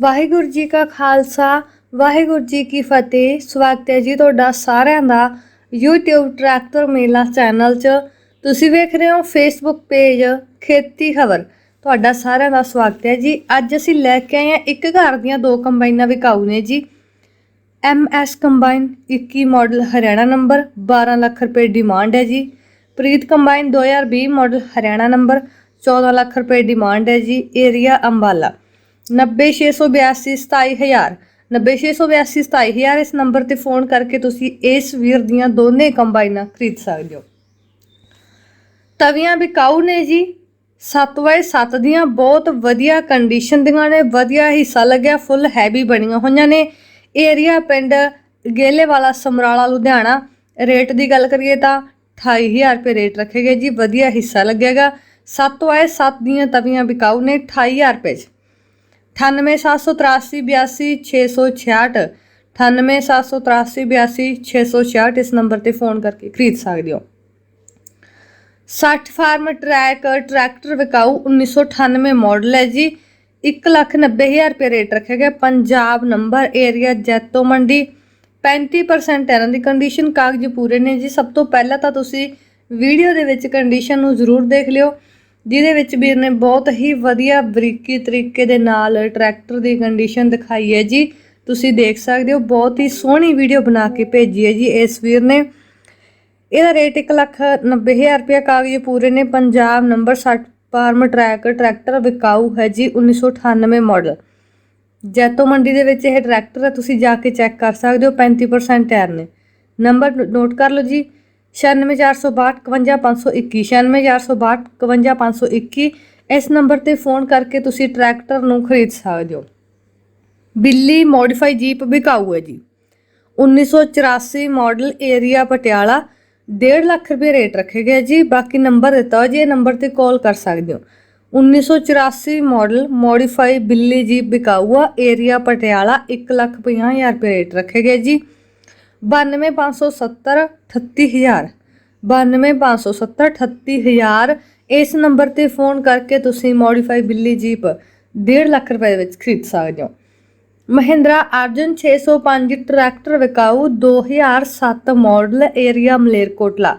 ਵਾਹਿਗੁਰੂ ਜੀ ਕਾ ਖਾਲਸਾ, ਵਾਹਿਗੁਰੂ ਜੀ ਕੀ ਫਤਿਹ। ਸਵਾਗਤ ਹੈ ਜੀ ਤੁਹਾਡਾ ਸਾਰਿਆਂ ਦਾ YouTube ਟਰੈਕਟਰ ਮੇਲਾ ਚੈਨਲ 'ਚ। ਤੁਸੀਂ ਵੇਖ ਰਹੇ ਹੋ Facebook ਪੇਜ ਖੇਤੀ ਖਬਰ। ਤੁਹਾਡਾ ਸਾਰਿਆਂ ਦਾ ਸਵਾਗਤ ਹੈ ਜੀ। ਅੱਜ ਅਸੀਂ ਲੈ ਕੇ ਆਏ ਹਾਂ ਇੱਕ ਘਰ ਦੀਆਂ ਦੋ ਕੰਬਾਈਨਾਂ ਵਿਕਾਊ ਨੇ ਜੀ। MS combine 21 model Haryana number 12 lakh ਰੁਪਏ ਡਿਮਾਂਡ ਹੈ ਜੀ। Preet combine 2020 model Haryana number 14 lakh ਰੁਪਏ ਡਿਮਾਂਡ ਹੈ ਜੀ। ਏਰੀਆ ਅੰਬਾਲਾ। 90682 27000 90682 27000 ਇਸ ਨੰਬਰ ਤੇ ਫੋਨ ਕਰਕੇ ਤੁਸੀਂ ਇਸ ਵੀਰ ਦੀਆਂ ਦੋਨੇ ਕੰਬਾਈਨਾਂ ਖਰੀਦ ਸਕਦੇ ਹੋ। ਤਵੀਆਂ ਵਿਕਾਊ ਨੇ ਜੀ। 7x7 ਦੀਆਂ ਬਹੁਤ ਵਧੀਆ ਕੰਡੀਸ਼ਨ ਦੀਆਂ ਨੇ, ਵਧੀਆ ਹਿੱਸਾ ਲੱਗਿਆ ਫੁੱਲ ਹੈਵੀ ਬਣੀਆਂ ਹੋਈਆਂ ਨੇ। ਏਰੀਆ ਪਿੰਡ ਗੇਲੇ ਵਾਲਾ ਸਮਰਾਲਾ, ਲੁਧਿਆਣਾ। ਰੇਟ ਦੀ ਗੱਲ ਕਰੀਏ ਤਾਂ 28000 ਰੁਪਏ ਰੇਟ ਰੱਖੇ ਗਏ ਜੀ, ਵਧੀਆ ਹਿੱਸਾ ਲੱਗੇਗਾ 7x7 ਦੀਆਂ ਤਵੀਆਂ ਵਿਕਾਊ ਨੇ 28000 ਰੁਪਏ 'ਚ। 9878382666 9878382666 ਇਸ ਨੰਬਰ ਤੇ ਫੋਨ ਕਰਕੇ ਖਰੀਦ ਸਕਦੇ ਹੋ 60 ਫਾਰਮ ਟਰੈਕ ਟਰੈਕਟਰ ਵਿਕਾਊ 1998 ਮਾਡਲ ਹੈ ਜੀ 190000 ਰੁਪਏ ਰੇਟ ਰੱਖਿਆ ਗਿਆ ਪੰਜਾਬ ਨੰਬਰ ਏਰੀਆ ਜੈਤੋ ਮੰਡੀ 35% ਇਹਨਾਂ ਦੀ ਕੰਡੀਸ਼ਨ ਕਾਗਜ਼ ਪੂਰੇ ਨੇ ਜੀ ਸਭ ਤੋਂ ਪਹਿਲਾਂ ਤਾਂ ਤੁਸੀਂ ਵੀਡੀਓ ਦੇ ਵਿੱਚ ਕੰਡੀਸ਼ਨ ਨੂੰ ਜ਼ਰੂਰ ਦੇਖ ਲਿਓ ਜਿਹਦੇ ਵਿੱਚ ਵੀਰ ਨੇ ਬਹੁਤ ਹੀ ਵਧੀਆ ਬਰੀਕੀ ਤਰੀਕੇ ਦੇ ਨਾਲ ਟਰੈਕਟਰ ਦੀ ਕੰਡੀਸ਼ਨ ਦਿਖਾਈ ਹੈ ਜੀ। ਤੁਸੀਂ ਦੇਖ ਸਕਦੇ ਹੋ, ਬਹੁਤ ਹੀ ਸੋਹਣੀ ਵੀਡੀਓ ਬਣਾ ਕੇ ਭੇਜੀ ਹੈ ਜੀ ਇਸ ਵੀਰ ਨੇ। ਇਹਦਾ ਰੇਟ 190000 ਰੁਪਏ ਕਾਗਜ਼ ਪੂਰੇ ਨੇ। Punjab number 60 farm track tractor ਵਿਕਾਊ ਹੈ ਜੀ 1998 ਮਾਡਲ ਜੈਤੋ ਮੰਡੀ ਦੇ ਵਿੱਚ ਇਹ ਟਰੈਕਟਰ ਹੈ, ਤੁਸੀਂ ਜਾ ਕੇ ਚੈੱਕ ਕਰ ਸਕਦੇ ਹੋ 35% ਟਾਇਰ ਨੇ। ਨੰਬਰ ਨੋਟ ਕਰ ਲਓ ਜੀ। 9642251521 9642251521 ਇਸ ਨੰਬਰ ਤੇ ਫੋਨ ਕਰਕੇ ਤੁਸੀਂ ਟਰੈਕਟਰ ਨੂੰ ਖਰੀਦ ਸਕਦੇ ਹੋ। ਬਿੱਲੀ ਮੋਡੀਫਾਈ ਜੀਪ ਵਿਕਾਊ ਹੈ ਜੀ। 1984 ਮਾਡਲ ਏਰੀਆ ਪਟਿਆਲਾ 1.5 ਲੱਖ ਰੁਪਏ ਰੇਟ ਰੱਖੇ ਗਏ ਜੀ। ਬਾਕੀ ਨੰਬਰ ਦਿੱਤਾ ਹੋ ਜੀ, ਇਹ ਨੰਬਰ ਤੇ ਕਾਲ ਕਰ ਸਕਦੇ ਹੋ। 1984 ਮਾਡਲ ਮੋਡੀਫਾਈ ਬਿੱਲੀ ਜੀਪ ਵਿਕਾਊ ਏਰੀਆ ਪਟਿਆਲਾ 150000 ਰੁਪਏ ਰੇਟ ਰੱਖੇ ਗਏ ਜੀ। 92570 38000 92570 38000 ਇਸ ਨੰਬਰ ਤੇ ਫੋਨ ਕਰਕੇ ਤੁਸੀਂ ਮੋਡੀਫਾਈ ਬਿੱਲੀ ਜੀਪ 1.5 ਲੱਖ ਰੁਪਏ ਵਿੱਚ ਖਰੀਦ ਸਕਦੇ ਹੋ। ਮਹਿੰਦਰਾ ਅਰਜਨ 605 ਟਰੈਕਟਰ ਵਿਕਾਊ 2007 ਮਾਡਲ ਏਰੀਆ ਮਲੇਰਕੋਟਲਾ।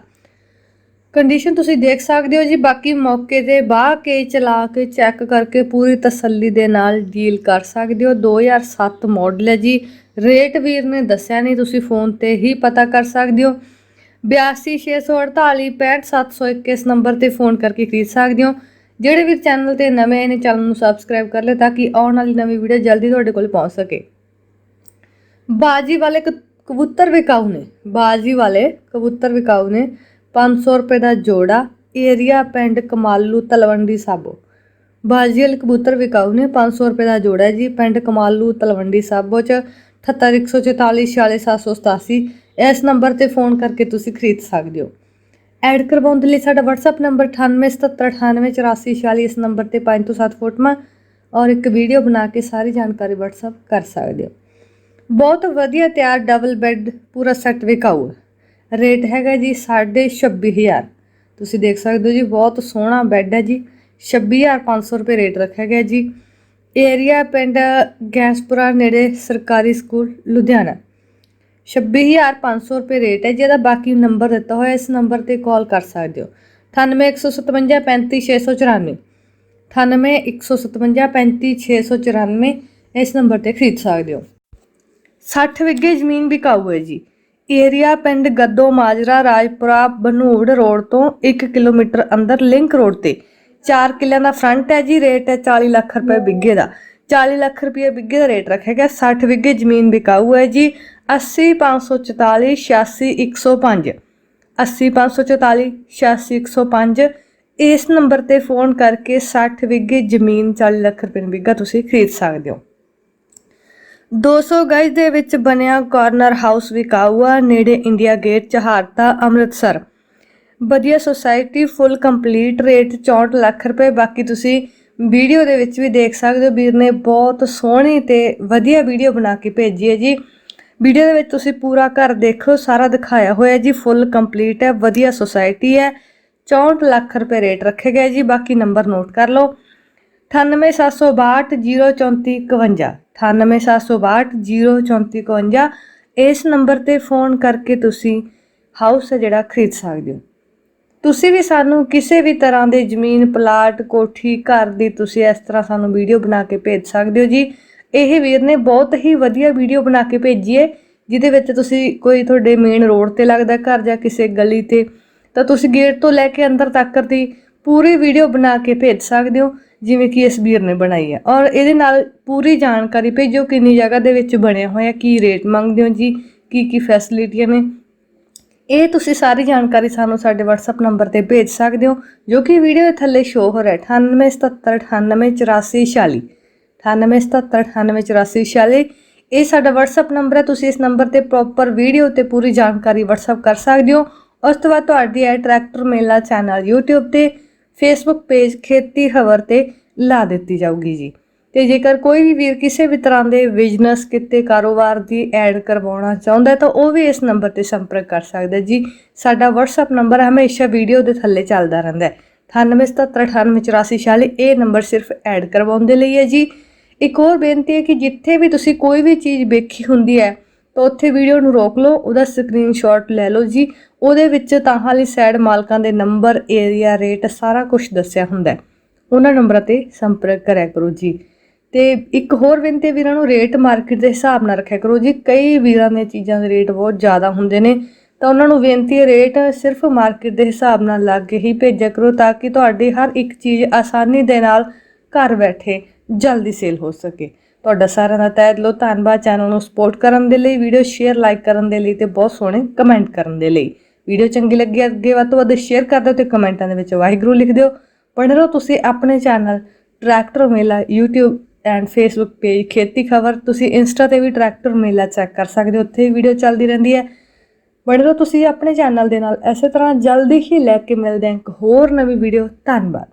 ਕੰਡੀਸ਼ਨ ਤੁਸੀਂ ਦੇਖ ਸਕਦੇ ਹੋ ਜੀ, ਬਾਕੀ ਮੌਕੇ ਤੇ ਬਾਹ ਕੇ ਚਲਾ ਕੇ ਚੈੱਕ ਕਰਕੇ ਪੂਰੀ ਤਸੱਲੀ ਦੇ ਨਾਲ ਡੀਲ ਕਰ ਸਕਦੇ ਹੋ। 2007 ਮਾਡਲ ਹੈ ਜੀ। ਰੇਟ ਵੀਰ ਨੇ ਦੱਸਿਆ ਨਹੀਂ, ਤੁਸੀਂ ਫੋਨ ਤੇ ਹੀ ਪਤਾ ਕਰ ਸਕਦੇ ਹੋ। 826448 65701 ਇਸ ਨੰਬਰ ਤੇ ਫੋਨ ਕਰਕੇ ਖਰੀਦ ਸਕਦੇ ਹੋ। ਜਿਹੜੇ ਵੀ ਚੈਨਲ ਤੇ ਨਵੇਂ ਨੇ, ਚੈਨਲ ਨੂੰ ਸਬਸਕ੍ਰਾਈਬ ਕਰ ਲੈ ਤਾਂ ਕਿ ਆਉਣ ਵਾਲੀ ਨਵੀਂ ਵੀਡੀਓ ਜਲਦੀ ਤੁਹਾਡੇ ਕੋਲ ਪਹੁੰਚ ਸਕੇ। ਬਾਜੀ ਵਾਲੇ ਕ- ਕਬੂਤਰ ਵਿਕਾਊ ਨੇ। ਬਾਜੀ ਵਾਲੇ ਕਬੂਤਰ ਵਿਕਾਊ ਨੇ। 500 ਰੁਪਏ ਦਾ ਜੋੜਾ, ਏਰੀਆ ਪਿੰਡ ਕਮਾਲੂ ਤਲਵੰਡੀ ਸਾਬੋ। ਬਾਜੀ ਵਾਲੇ ਕਬੂਤਰ ਵਿਕਾਊ ਨੇ। 500 ਰੁਪਏ ਦਾ ਜੋੜਾ ਜੀ, ਪਿੰਡ ਕਮਾਲੂ ਤਲਵੰਡੀ ਸਾਬੋ ਚ। 78144478787 ਇਸ ਨੰਬਰ ਤੇ ਫੋਨ ਕਰਕੇ ਤੁਸੀਂ ਖਰੀਦ ਸਕਦੇ ਹੋ। ਐਡ ਕਰਵਾਉਣ ਦੇ ਲਈ ਸਾਡਾ WhatsApp ਨੰਬਰ 9877988446 ਇਸ ਨੰਬਰ ਤੇ 5 ਤੋਂ 7 ਫੋਟੋਆਂ ਔਰ ਇੱਕ ਵੀਡੀਓ ਬਣਾ ਕੇ ਸਾਰੀ ਜਾਣਕਾਰੀ WhatsApp ਕਰ ਸਕਦੇ ਹੋ। ਬਹੁਤ ਵਧੀਆ ਤਿਆਰ ਡਬਲ ਬੈੱਡ ਪੂਰਾ ਸੈੱਟ ਵਿਕਾਊ। ਰੇਟ ਹੈਗਾ ਜੀ 26500 ਤੁਸੀਂ ਦੇਖ ਸਕਦੇ ਹੋ ਜੀ, ਬਹੁਤ ਸੋਹਣਾ ਬੈੱਡ ਹੈ ਜੀ। 26500 ਰੁਪਏ ਰੇਟ ਰੱਖਿਆ ਗਿਆ ਜੀ। ਏਰੀਆ ਪਿੰਡ ਗੈਸਪੁਰਾ ਨੇੜੇ ਸਰਕਾਰੀ ਸਕੂਲ, ਲੁਧਿਆਣਾ। 26500 ਰੁਪਏ ਰੇਟ ਹੈ ਜਿਹਦਾ ਬਾਕੀ ਨੰਬਰ ਦਿੱਤਾ ਹੋਇਆ, ਇਸ ਨੰਬਰ ਤੇ ਕਾਲ ਕਰ ਸਕਦੇ ਹੋ। 9815535694 9815535694 ਇਸ ਨੰਬਰ ਤੇ ਖਰੀਦ ਸਕਦੇ ਹੋ। 60 ਵਿਗੇ ਜ਼ਮੀਨ ਵਿਕਾਊ ਹੈ ਜੀ। ਏਰੀਆ ਪਿੰਡ ਗੱਦੋ ਮਾਜਰਾ ਰਾਜਪੁਰਾ ਬਨੂੜ ਰੋਡ ਤੋਂ 1 ਕਿਲੋਮੀਟਰ ਅੰਦਰ ਲਿੰਕ ਰੋਡ ਤੇ 4 ਕਿੱਲਿਆਂ ਦਾ ਫਰੰਟ ਹੈ ਜੀ ਰੇਟ ਹੈ 40 ਲੱਖ ਰੁਪਏ ਬਿੱਗੇ ਦਾ। 40 ਲੱਖ ਰੁਪਏ ਬਿੱਗੇ ਦਾ ਰੇਟ ਰੱਖਿਆ ਗਿਆ 60 ਵਿਗੇ ਜ਼ਮੀਨ ਵਿਕਾਊ ਹੈ ਜੀ 80 544 86 105 80 544 86 105 ਇਸ ਨੰਬਰ ਤੇ ਫੋਨ ਕਰਕੇ 60 ਵਿਗੇ ਜ਼ਮੀਨ 40 ਲੱਖ ਰੁਪਏ ਨੂੰ ਬਿੱਗਾ ਤੁਸੀਂ ਖਰੀਦ ਸਕਦੇ ਹੋ। 200 ਗਜ ਦੇ ਵਿੱਚ ਬਣਿਆ ਕਾਰਨਰ ਹਾਊਸ ਵਿਕਾਊਆ, ਨੇੜੇ ਇੰਡੀਆ ਗੇਟ ਚਹਾਰਤਾ ਅੰਮ੍ਰਿਤਸਰ। ਵਧੀਆ society full complete rate 64 lakh ਰੁਪਏ, ਬਾਕੀ ਤੁਸੀਂ ਵੀਡੀਓ ਦੇ ਵਿੱਚ ਵੀ ਦੇਖ ਸਕਦੇ ਹੋ ਵੀਰ ਨੇ ਬਹੁਤ ਸੋਹਣੀ ਤੇ ਵਧੀਆ ਵੀਡੀਓ ਬਣਾ ਕੇ ਭੇਜੀ ਹੈ ਜੀ। ਵੀਡੀਓ ਦੇ ਵਿੱਚ ਤੁਸੀਂ ਪੂਰਾ ਘਰ ਦੇਖੋ, ਸਾਰਾ ਦਿਖਾਇਆ ਹੋਇਆ ਜੀ ਫੁੱਲ ਕੰਪਲੀਟ ਹੈ, ਵਧੀਆ ਸੁਸਾਇਟੀ ਹੈ। 64 ਲੱਖ ਰੁਪਏ ਰੇਟ ਰੱਖੇ ਗਏ ਜੀ, ਬਾਕੀ ਨੰਬਰ ਨੋਟ ਕਰ ਲਓ। 9876203451 9876203451 ਇਸ ਨੰਬਰ ਤੇ ਫੋਨ ਕਰਕੇ ਤੁਸੀਂ ਹਾਊਸ ਹੈ ਜਿਹੜਾ ਖਰੀਦ ਸਕਦੇ ਹੋ। ਤੁਸੀਂ ਵੀ ਸਾਨੂੰ ਕਿਸੇ ਵੀ ਤਰ੍ਹਾਂ ਦੇ ਜ਼ਮੀਨ, ਪਲਾਟ, ਕੋਠੀ, ਘਰ ਦੀ ਤੁਸੀਂ ਇਸ ਤਰ੍ਹਾਂ ਸਾਨੂੰ ਵੀਡੀਓ ਬਣਾ ਕੇ ਭੇਜ ਸਕਦੇ ਹੋ ਜੀ। ਇਹ ਵੀਰ ਨੇ ਬਹੁਤ ਹੀ ਵਧੀਆ ਵੀਡੀਓ ਬਣਾ ਕੇ ਭੇਜੀ ਹੈ, ਜਿਹਦੇ ਵਿੱਚ ਤੁਸੀਂ ਕੋਈ ਤੁਹਾਡੇ ਮੇਨ ਰੋਡ ਤੇ ਲੱਗਦਾ ਘਰ ਜਾਂ ਕਿਸੇ ਗਲੀ ਤੇ, ਤਾਂ ਤੁਸੀਂ ਗੇਟ ਤੋਂ ਲੈ ਕੇ ਅੰਦਰ ਤੱਕ ਦੀ ਪੂਰੀ ਵੀਡੀਓ ਬਣਾ ਕੇ ਭੇਜ ਸਕਦੇ ਹੋ, ਜਿਵੇਂ ਕਿ ਇਸ ਵੀਰ ਨੇ ਬਣਾਈ ਹੈ। ਔਰ ਇਹਦੇ ਨਾਲ ਪੂਰੀ ਜਾਣਕਾਰੀ ਭੇਜੋ, ਕਿੰਨੀ ਜਗ੍ਹਾ ਦੇ ਵਿੱਚ ਬਣਿਆ ਹੋਇਆ, ਕੀ ਰੇਟ ਮੰਗਦੇ ਹੋ ਜੀ, ਕੀ ਕੀ ਫੈਸਿਲਿਟੀਆਂ ਨੇ ਇਹ ਤੁਸੀਂ ਸਾਰੀ ਜਾਣਕਾਰੀ ਸਾਨੂੰ ਸਾਡੇ WhatsApp ਨੰਬਰ ਤੇ ਭੇਜ ਸਕਦੇ ਹੋ, ਜੋ ਕਿ ਵੀਡੀਓ ਦੇ ਥੱਲੇ ਸ਼ੋ ਹੋ ਰਿਹਾ ਹੈ। 9877988446 9877988446 ਇਹ ਸਾਡਾ WhatsApp ਨੰਬਰ ਹੈ, ਤੁਸੀਂ ਇਸ ਨੰਬਰ ਤੇ ਪ੍ਰੋਪਰ ਵੀਡੀਓ ਤੇ ਪੂਰੀ ਜਾਣਕਾਰੀ WhatsApp ਕਰ ਸਕਦੇ ਹੋ। ਉਸ ਤੋਂ ਬਾਅਦ ਤੁਹਾਡੀ ਹੈ ਟਰੈਕਟਰ ਮੇਲਾ ਚੈਨਲ YouTube ਤੇ Facebook ਪੇਜ ਖੇਤੀ ਖਬਰ ਤੇ ਲਾ ਦਿੱਤੀ ਜਾਊਗੀ ਜੀ। ਤੇ ਜੇਕਰ ਕੋਈ ਵੀ ਵੀਰ ਕਿਸੇ ਵੀ ਤਰ੍ਹਾਂ ਦੇ ਬਿਜ਼ਨਸ ਕਿਤੇ ਕਾਰੋਬਾਰ ਦੀ ਐਡ ਕਰਵਾਉਣਾ ਚਾਹੁੰਦਾ ਹੈ, ਤਾਂ ਉਹ ਵੀ ਇਸ ਨੰਬਰ ਤੇ ਸੰਪਰਕ ਕਰ ਸਕਦਾ ਜੀ, ਸਾਡਾ WhatsApp ਨੰਬਰ ਹਮੇਸ਼ਾ ਵੀਡੀਓ ਦੇ ਥੱਲੇ ਚੱਲਦਾ ਰਹਿੰਦਾ ਹੈ। 9877988446 ਇਹ ਨੰਬਰ ਸਿਰਫ ਐਡ ਕਰਵਾਉਣ ਦੇ ਲਈ ਹੈ। ਜੀ, ਇੱਕ ਹੋਰ ਬੇਨਤੀ ਹੈ ਕਿ ਜਿੱਥੇ ਵੀ ਤੁਸੀਂ ਕੋਈ ਵੀ ਚੀਜ਼ ਵੇਖੀ ਹੁੰਦੀ ਹੈ, ਤਾਂ ਉੱਥੇ ਵੀਡੀਓ ਨੂੰ ਰੋਕ ਲਓ, ਉਹਦਾ ਸਕਰੀਨਸ਼ਾਟ ਲੈ ਲਓ। ਜੀ, ਉਹਦੇ ਵਿੱਚ ਤਾਂ ਹਾਲੀ ਸਾਈਡ ਮਾਲਕਾਂ ਦੇ ਨੰਬਰ ਏਰੀਆ ਰੇਟ ਸਾਰਾ ਕੁਝ ਦੱਸਿਆ ਹੁੰਦਾ ਹੈ। ਉਹਨਾਂ ਨੰਬਰਾਂ ਤੇ ਸੰਪਰਕ ਕਰਿਆ ਕਰੋ। ਜੀ ਤੇ ਇੱਕ ਹੋਰ ਬੇਨਤੀ ਵੀਰਾਂ ਨੂੰ, ਰੇਟ ਮਾਰਕੀਟ ਦੇ ਹਿਸਾਬ ਨਾਲ ਰੱਖਿਆ ਕਰੋ। ਜੀ ਕਈ ਵੀਰਾਂ ਦੀਆਂ ਚੀਜ਼ਾਂ ਦੇ ਰੇਟ ਬਹੁਤ ਜ਼ਿਆਦਾ ਹੁੰਦੇ ਨੇ, ਤਾਂ ਉਹਨਾਂ ਨੂੰ ਬੇਨਤੀ ਹੈ ਰੇਟ ਸਿਰਫ ਮਾਰਕੀਟ ਦੇ ਹਿਸਾਬ ਨਾਲ ਲਾ ਕੇ ਹੀ ਭੇਜਿਆ ਕਰੋ, ਤਾਂ ਕਿ ਤੁਹਾਡੀ ਹਰ ਇੱਕ ਚੀਜ਼ ਆਸਾਨੀ ਦੇ ਨਾਲ ਘਰ ਬੈਠੇ ਜਲਦੀ ਸੇਲ ਹੋ ਸਕੇ। ਤੁਹਾਡਾ ਸਾਰਿਆਂ ਦਾ ਤਹਿ ਦਿਲੋਂ ਧੰਨਵਾਦ। ਚੈਨਲ ਨੂੰ ਸਪੋਰਟ ਕਰਨ ਦੇ ਲਈ ਵੀਡੀਓ ਸ਼ੇਅਰ ਲਾਈਕ ਕਰਨ ਦੇ ਲਈ ਤੇ ਬਹੁਤ ਸੋਹਣੇ ਕਮੈਂਟ ਕਰਨ ਦੇ ਲਈ। ਵੀਡੀਓ ਚੰਗੀ ਲੱਗੀ, ਅੱਗੇ ਵੱਧ ਤੋਂ ਵੱਧ ਸ਼ੇਅਰ ਕਰ ਦਿਓ ਤੇ ਕਮੈਂਟਾਂ ਦੇ ਵਿੱਚ ਵਾਹਿਗੁਰੂ ਲਿਖ ਦਿਓ। ਪੜ੍ਹ ਰਹੋ ਤੁਸੀਂ ਆਪਣੇ channel tractor Mela YouTube and Facebook page Kheti Khabar, ਤੁਸੀਂ ਇੰਸਟਾ ਤੇ ਵੀ ਟਰੈਕਟਰ ਮੇਲਾ ਚੈੱਕ ਕਰ ਸਕਦੇ ਹੋ, ਉੱਥੇ ਵੀਡੀਓ ਚੱਲਦੀ ਰਹਿੰਦੀ ਹੈ। ਬਣੇ ਰਹੋ ਤੁਸੀਂ ਆਪਣੇ ਚੈਨਲ ਦੇ ਨਾਲ, ਇਸੇ ਤਰ੍ਹਾਂ ਜਲਦੀ ਹੀ ਲੈ ਕੇ ਮਿਲਦੇ ਹਾਂ ਇੱਕ ਹੋਰ ਨਵੀਂ ਵੀਡੀਓ ਧੰਨਵਾਦ।